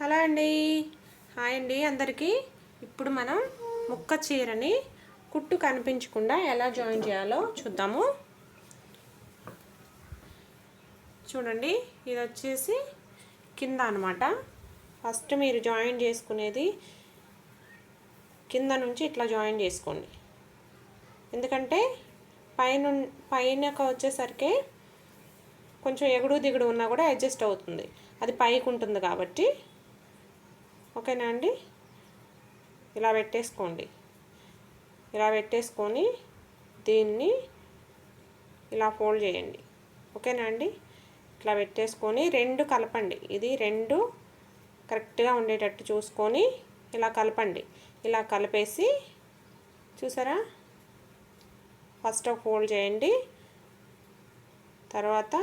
Hello అండి. Hi అండి అందరికీ. ఇప్పుడు మనం ముక్క చీరని కుట్టు కనిపించకుండా ఎలా జాయిన్ చేయాలో చూద్దాము. చూడండి ఇది వచ్చేసి కింద అనమాట ఫస్ట్ మీరు జాయిన్ చేసుకునేది కింద నుంచి ఇట్లా జాయిన్ చేసుకోండి. ఎందుకంటే పైన పైనకు వచ్చేసరికి కొంచెం ఎగుడు దిగుడు ఉన్నా కూడా అడ్జస్ట్ అవుతుంది. అది పైకి ఉంటుంది కాబట్టి. ఓకేనా అండి? ఇలా పెట్టేసుకోండి. ఇలా పెట్టేసుకొని దీన్ని ఇలా ఫోల్డ్ చేయండి. ఓకేనా అండి? ఇట్లా పెట్టేసుకొని రెండు కలపండి. ఇది రెండు కరెక్ట్గా ఉండేటట్టు చూసుకొని ఇలా కలపండి. ఇలా కలిపేసి చూసారా? ఫస్ట్ ఒక ఫోల్డ్ చేయండి. తర్వాత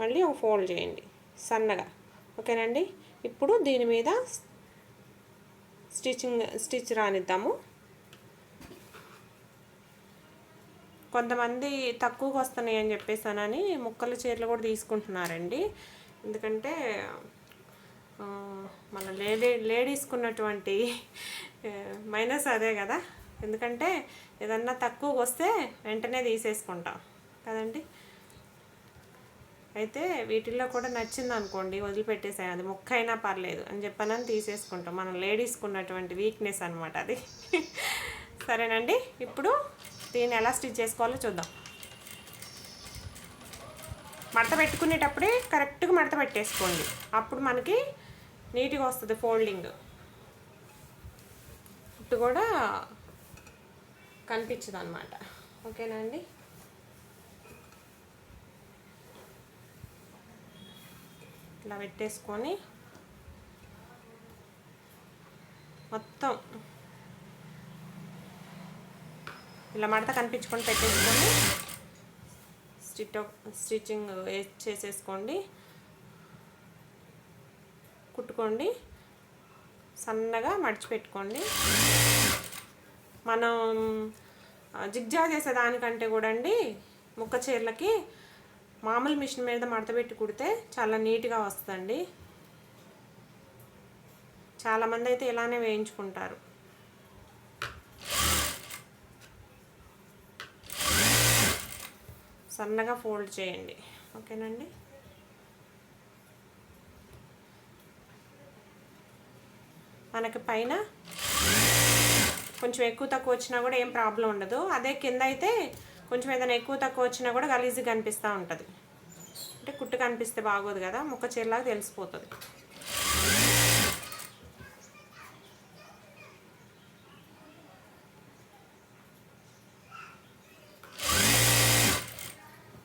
మళ్ళీ ఒక ఫోల్డ్ చేయండి. సన్నగా. ఓకేనండి ఇప్పుడు దీని మీద స్టిచ్చింగ్ స్టిచ్ రానిద్దాము. కొంతమంది తక్కువగా వస్తున్నాయి అని చెప్పేసానని ముక్కల చీరలు కూడా తీసుకుంటున్నారండి. ఎందుకంటే మన లేడీ లేడీస్కి ఉన్నటువంటి మైనస్ అదే కదా. ఎందుకంటే ఏదన్నా తక్కువగా వస్తే వెంటనే తీసేసుకుంటాం. కదండి? అయితే వీటిల్లో కూడా నచ్చింది అనుకోండి వదిలిపెట్టేసాయి అది ముక్క అయినా పర్లేదు అని చెప్పనని తీసేసుకుంటాం. మనం లేడీస్కి ఉన్నటువంటి వీక్నెస్ అనమాట అది. సరేనండి ఇప్పుడు దీన్ని ఎలా స్టిచ్ చేసుకోవాలో చూద్దాం. మడత పెట్టుకునేటప్పుడే కరెక్ట్గా మడత పెట్టేసుకోండి. అప్పుడు మనకి నీట్గా వస్తుంది ఫోల్డింగ్. ఇప్పుడు కూడా కనిపించదు అనమాట ఓకేనా అండి? ఇట్లా పెట్టేసుకొని మొత్తం ఇలా మడత కనిపించుకొని పెట్టేసుకొని స్టిట్ స్టిచ్చింగ్ చేసేసుకోండి. కుట్టుకోండి. సన్నగా మడిచిపెట్టుకోండి. మనం జిగ్జా చేసేదానికంటే కూడా అండి ముక్క చీరలకి మామూలు మిషన్ మీద మడతపెట్టి కుడితే చాలా నీట్గా వస్తుందండి. చాలామంది అయితే ఇలానే వేయించుకుంటారు. సన్నగా ఫోల్డ్ చేయండి. ఓకేనండి? మనకి పైన కొంచెం ఎక్కువ తక్కువ వచ్చినా కూడా ఏం ప్రాబ్లం ఉండదు. అదే కింద అయితే కొంచెం ఏదైనా ఎక్కువ తక్కువ వచ్చినా కూడా గలీజీగా కనిపిస్తూ ఉంటుంది. అంటే కుట్టు కనిపిస్తే బాగోదు కదా ముక్క చీరలాగా తెలిసిపోతుంది.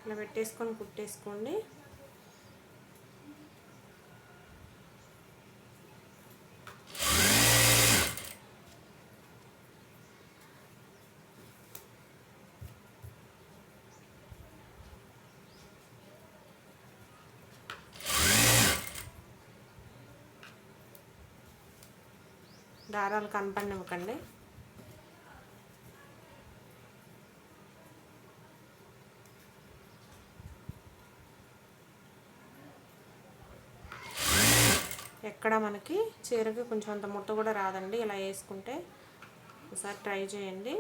ఇలా పెట్టేసుకొని కుట్టేసుకోండి. దారాలు కనపడినివ్వకండి. ఎక్కడ మనకి చీరకి కొంచెం అంత ముట్ట కూడా రాదండి. ఇలా వేసుకుంటే ఒకసారి ట్రై చేయండి.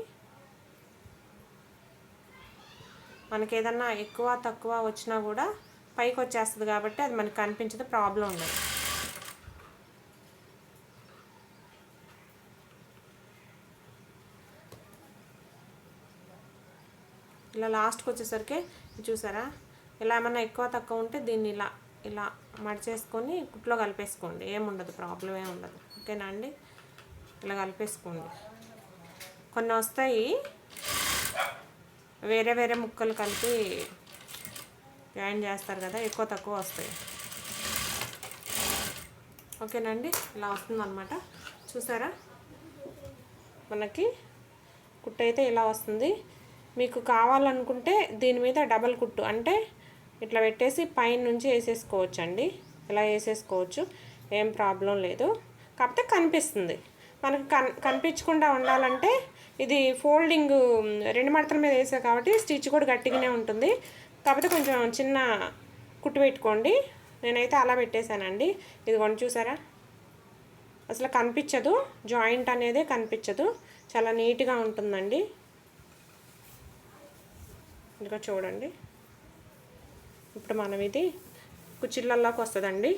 మనకి ఏదన్నా ఎక్కువ తక్కువ వచ్చినా కూడా పైకి వచ్చేస్తుంది కాబట్టి అది మనకి కనిపించదు ప్రాబ్లం ఉండదు. ఇలా లాస్ట్కి వచ్చేసరికి చూసారా? ఇలా ఏమన్నా ఎక్కువ తక్కువ ఉంటే దీన్ని ఇలా ఇలా మడిచేసుకొని కుట్లో కలిపేసుకోండి. ఏముండదు ప్రాబ్లం ఏమి ఉండదు. ఓకేనా అండి? ఇలా కలిపేసుకోండి. కొన్ని వస్తాయి. వేరే వేరే ముక్కలు కలిపి జాయిన్ చేస్తారు కదా ఎక్కువ తక్కువ వస్తాయి. ఓకేనండి ఇలా వస్తుందన్నమాట. చూసారా? మనకి కుట్ట అయితే ఇలా వస్తుంది. మీకు కావాలనుకుంటే దీని మీద డబల్ కుట్టు అంటే ఇట్లా పెట్టేసి పైన నుంచి వేసేసుకోవచ్చు అండి ఇలా వేసేసుకోవచ్చు. ఏం ప్రాబ్లం లేదు. కాకపోతే కనిపిస్తుంది. మనకు కన్ కనిపించకుండా ఉండాలంటే ఇది ఫోల్డింగ్ రెండు మడతల మీద వేసా కాబట్టి స్టిచ్ కూడా గట్టిగానే ఉంటుంది. కాకపోతే కొంచెం చిన్న కుట్టు పెట్టుకోండి. నేనైతే అలా పెట్టేశానండి. ఇదిగోండి చూసారా? అసలు కనిపించదు. జాయింట్ అనేది కనిపించదు. చాలా నీట్గా ఉంటుందండి. ఇంకా చూడండి. ఇప్పుడు మనం ఇది కుచ్చిళ్ళల్లోకి వస్తుందండి.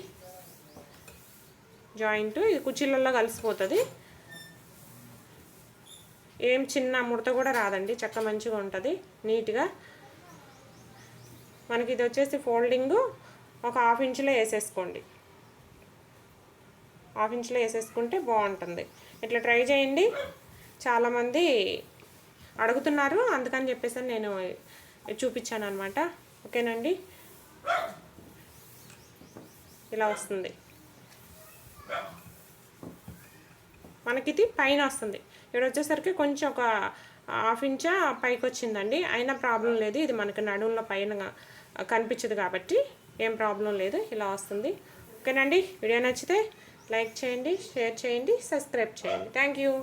జాయింట్ ఇది కుచ్చిళ్ళల్లో కలిసిపోతుంది. ఏం చిన్న ముడత కూడా రాదండి. చక్క మంచిగా ఉంటుంది. నీట్గా. మనకి ఇది వచ్చేసి ఫోల్డింగ్ ఒక హాఫ్ ఇంచులో వేసేసుకోండి. హాఫ్ ఇంచులో వేసేసుకుంటే బాగుంటుంది. ఇట్లా ట్రై చేయండి. చాలామంది అడుగుతున్నారు. అందుకని చెప్పేసి నేను చూపించాను అనమాట ఓకేనండి? ఇలా వస్తుంది. మనకి ఇది పైన వస్తుంది. ఇక్కడ వచ్చేసరికి కొంచెం ఒక హాఫ్ ఇంచా పైకి వచ్చిందండి అయినా ప్రాబ్లం లేదు. ఇది మనకి నడుములో పైన కనిపించదు కాబట్టి ఏం ప్రాబ్లం లేదు. ఇలా వస్తుంది. ఓకేనండి? వీడియో నచ్చితే లైక్ చేయండి షేర్ చేయండి సబ్స్క్రైబ్ చేయండి. Thank you.